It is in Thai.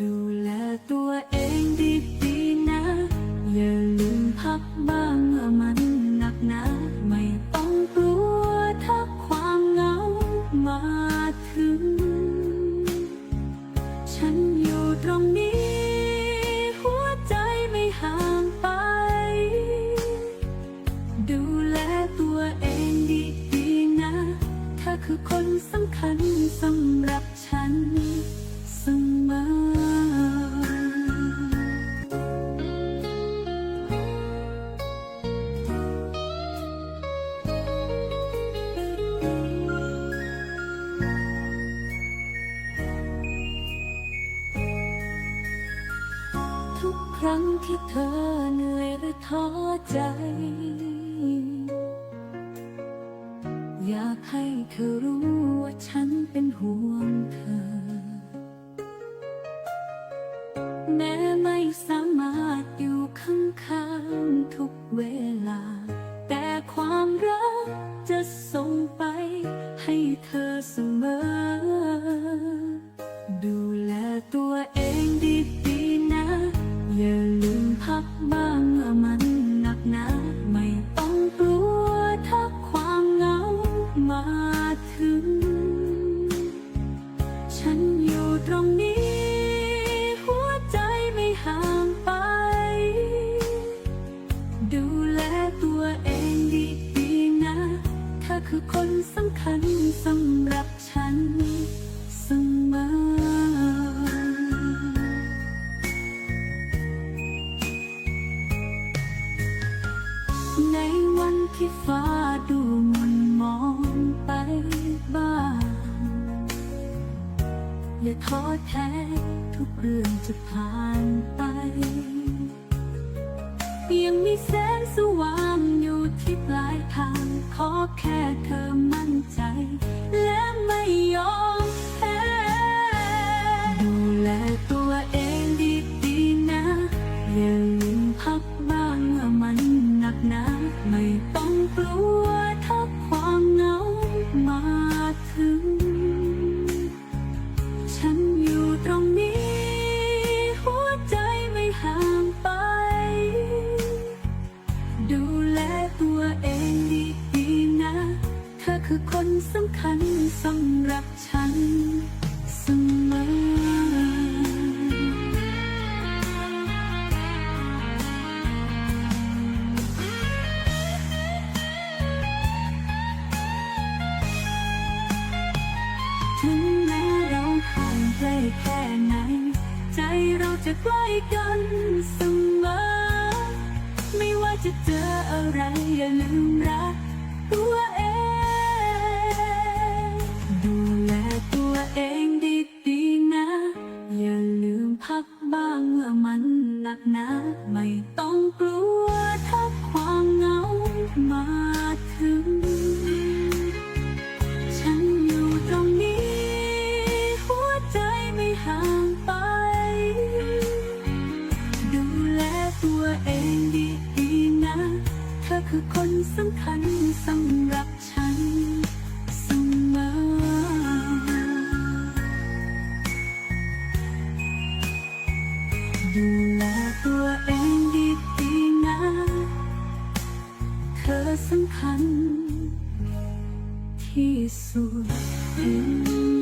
ดูแลตัวเองดีๆนะ อย่าลืมพักบ้างเมื่อมันหนักหนาไม่ต้องกลัวถ้าความเหงามาถึง ฉันอยู่ตรงนี้ หัวใจไม่ห่างไป ดูแลตัวเองดีๆนะเธอคือคนสำคัญสำหรับฉัน ทุกครั้งที่เธอเหนื่อยหรือท้อใจ อยากให้เธอรู้ว่าฉันเป็นห่วงเธอ แม้ไม่สามารถอยู่ข้างๆทุกเวลา แต่ความรักจะส่งไปให้เธอเสมอ ทักบ้างเมื่อมันหนักหนาไม่ต้องกลัวถ้าความเหงามาถึง ที่ฟ้าดูมันมองไปบ้างอย่าท้อแท้ทุกเรื่องจะผ่านไป ยังมีแสงส ต้องกลัวถ้าความเหงามาถึง ฉันอยู่ตรงนี้ หัวใจไม่ห่างไป ดูแลตัวเองดีๆนะ เธอคือคนสำคัญสำหรับฉัน จะใกล้กันเสมอ ไม่ว่าจะเจออะไรอย่าลืมรักตัวเอง ดูแลตัวเองดีๆนะ อย่าลืมพักบ้างเมื่อมันหนักหนาไม่ต้องกลัวถ้าความเหงามาถึง คือคนสำคัญสำหรับฉันเสมอดูแลตัวเองดีๆนะ เธอสำคัญที่สุด